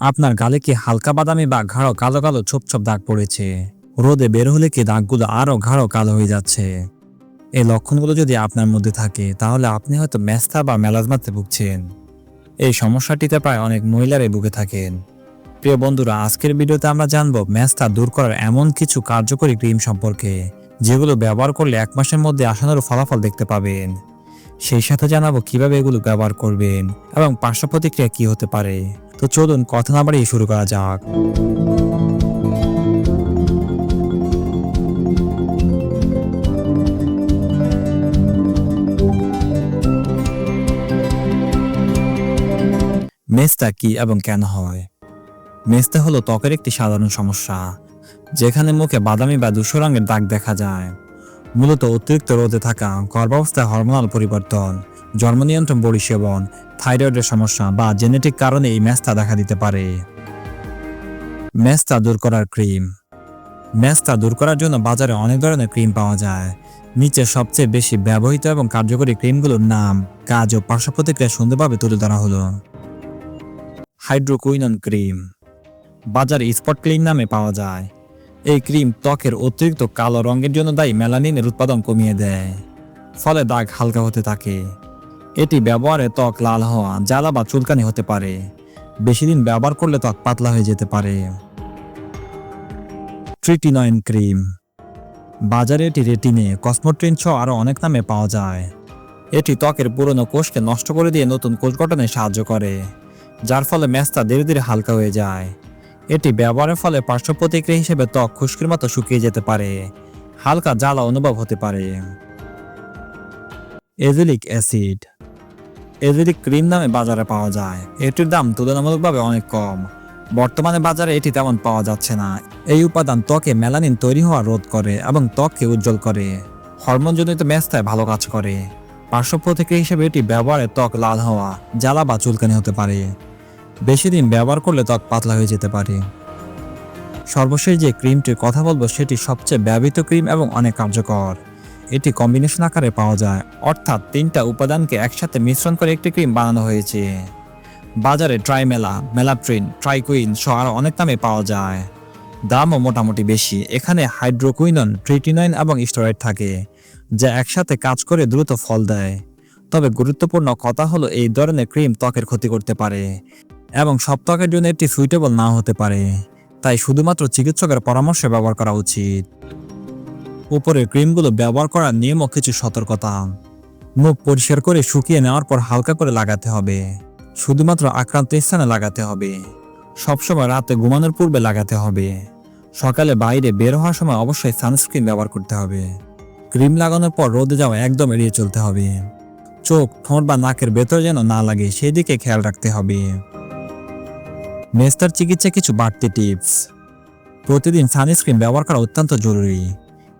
আপনার গালে কি হালকা বাদামি বা ঘাড়ো কালো কালো ছোপ ছোপ দাগ পড়েছে? রোদে বের হলে কি দাগগুলো আরও ঘাড়ো কালো হয়ে যাচ্ছে? এই লক্ষণগুলো যদি আপনার মধ্যে থাকে, তাহলে আপনি হয়তো ম্যাস্তা বা মেলাজমাতে ভুগছেন। এই সমস্যাটিতে প্রায় অনেক মহিলারাই ভুগে থাকেন। প্রিয় বন্ধুরা, আজকের ভিডিওতে আমরা জানব ম্যাস্তা দূর করার এমন কিছু কার্যকরী ক্রিম সম্পর্কে, যেগুলো ব্যবহার করলে এক মাসের মধ্যে আসানোর ফলাফল দেখতে পাবেন। সেই সাথে জানাব কীভাবে এগুলো ব্যবহার করবেন এবং পার্শ্ব প্রতিক্রিয়া কি হতে পারে। তো চলুন কথা না বাড়িয়ে শুরু করা যাক। মেস্তা কি এবং কেন হয়? মেস্তা হলো ত্বকের একটি সাধারণ সমস্যা, যেখানে মুখে বাদামি বা দুশো রঙের দাগ দেখা যায়। মূলত অতিরিক্ত রোদে থাকা গর্ভাবস্থায় হরমোনাল পরিবর্তন জন্ম নিয়ন্ত্রণ বড়ি সেবন থাইরয়েডের সমস্যা বা জেনেটিক কারণে এই মেস্তা দেখা দিতে পারে। মেস্তা দূর করার ক্রিম। মেস্তা দূর করার জন্য বাজারে অনেক ধরনের ক্রিম পাওয়া যায়। নিচে সবচেয়ে বেশি ব্যবহৃত এবং কার্যকরী ক্রিমগুলোর নাম, কাজ ও পার্শ্ব প্রতিক্রিয়া সুন্দরভাবে তুলে ধরা হলো। Hydroquinone cream. বাজারে স্পট ক্লিন নামে পাওয়া যায়। এই ক্রিম ত্বকের অতিরিক্ত কালো রঙের জন্য দায়ী মেলানিনের উৎপাদন কমিয়ে দেয়। ফলে দাগ হালকা হতে থাকে। এটি ব্যবহারে ত্বক লাল হওয়া, জ্বালা বা চুলকানি হতে পারে। বেশি দিন ব্যবহার করলে ত্বক পাতলা হয়ে যেতে পারে। ট্রিটিনয়েন ক্রিম বাজারে এটি রেটিনে কসমোট্রিন সহ আরও অনেক নামে পাওয়া যায়। এটি ত্বকের পুরনো কোষকে নষ্ট করে দিয়ে নতুন কোষ গঠনে সাহায্য করে, যার ফলে ম্যাচটা ধীরে ধীরে হালকা হয়ে যায়। এটি ব্যবহারের ফলে পার্শ্ব প্রতিক্রিয়া হিসেবে ত্বক খুশকির মতো শুকিয়ে যেতে পারে, হালকা জ্বালা অনুভব হতে পারে। এজিলিক অ্যাসিড। এজিলিক ক্রিম নামে বাজারে পাওয়া যায়। এটির দাম তুলনামূলকভাবে অনেক কম। বর্তমানে বাজারে এটি তেমন পাওয়া যাচ্ছে না। এই উপাদান ত্বকে মেলানিন তৈরি হওয়া রোধ করে এবং ত্বককে উজ্জ্বল করে, হরমোনজনিত ম্যাস্তায় ভালো কাজ করে। পার্শ্ব প্রতিক্রিয়া হিসেবে এটি ব্যবহারে ত্বক লাল হওয়া, জ্বালা বা চুলকানি হতে পারে। বেশি দিন ব্যবহার করলে ত্বক পাতলা হয়ে যেতে পারে। সর্বশেষ যে ক্রিমটির কথা বলব সেটি সবচেয়ে ব্যবহৃত ক্রিম এবং অনেক কার্যকর। এটি কম্বিনেশন আকারে পাওয়া যায়। অর্থাৎ তিনটা উপাদানকে একসাথে মিশ্রণ করে একটি ক্রিম বানানো হয়েছে। বাজারে ট্রাইমেলা, মেলাপ্রিন, ট্রাইকুইন সহ আরও অনেক নামে পাওয়া যায়। দামও মোটামুটি বেশি। এখানে হাইড্রোকুইনন ট্রিটিনয়েন এবং স্টেরয়েড থাকে, যা একসাথে কাজ করে দ্রুত ফল দেয়। তবে গুরুত্বপূর্ণ কথা হলো এই ধরনের ক্রিম ত্বকের ক্ষতি করতে পারে। এবং সব ত্বকের জন্য এটি সুইটেবল না হতে পারে। তাই শুধুমাত্র চিকিৎসকের পরামর্শে ব্যবহার করা উচিত। উপরের ক্রিমগুলো ব্যবহার করার নিয়ম ও কিছু সতর্কতা। মুখ পরিষ্কার করে শুকিয়ে নেওয়ার পর হালকা করে লাগাতে হবে। শুধুমাত্র আক্রান্ত স্থানে লাগাতে হবে। সবসময় রাতে ঘুমানোর পূর্বে লাগাতে হবে। সকালে বাইরে বের হওয়ার সময় অবশ্যই সানস্ক্রিন ব্যবহার করতে হবে। ক্রিম লাগানোর পর রোদে যাওয়া একদম এড়িয়ে চলতে হবে। চোখ, ঠোঁট বা নাকের ভেতর যেন না লাগে, সেদিকে খেয়াল রাখতে হবে। মেস্তার চিকিৎসা কিছু বাড়তি টিপস। প্রতিদিন সানস্ক্রিন ব্যবহার করা অত্যন্ত জরুরি।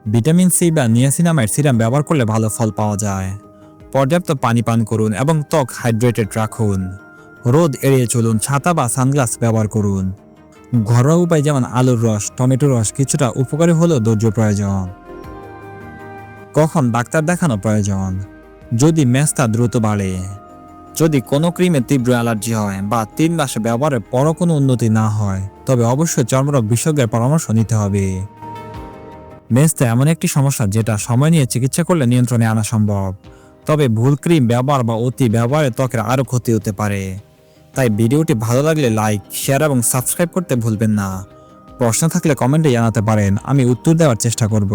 ভিটামিন সি বা নিয়াসিনামাইড সিরাম ব্যবহার করলে ভালো ফল পাওয়া যায়। পর্যাপ্ত পানি পান করুন এবং ত্বক হাইড্রেটেড রাখুন। রোদ এড়িয়ে চলুন, ছাতা বা সানগ্লাস ব্যবহার করুন। ঘরোয়া উপায় যেমন আলুর রস, টমেটো রস কিছুটা উপকারী হলেও ধৈর্য প্রয়োজন। কখন ডাক্তার দেখানো প্রয়োজন? যদি মেস্তা দ্রুত বাড়ে। যদি কোনো ক্রিমে তীব্র অ্যালার্জি হয় বা তিন মাসে ব্যবহারের পরও কোনো উন্নতি না হয়, তবে অবশ্যই চর্মরোগ বিশেষজ্ঞের পরামর্শ নিতে হবে। মেস্তা এমন একটি সমস্যা যেটা সময় নিয়ে চিকিৎসা করলে নিয়ন্ত্রণে আনা সম্ভব। তবে ভুল ক্রিম ব্যবহার বা অতি ব্যবহারে ত্বকের আরও ক্ষতি হতে পারে। তাই ভিডিওটি ভালো লাগলে লাইক, শেয়ার এবং সাবস্ক্রাইব করতে ভুলবেন না। প্রশ্ন থাকলে কমেন্টে জানাতে পারেন, আমি উত্তর দেওয়ার চেষ্টা করব।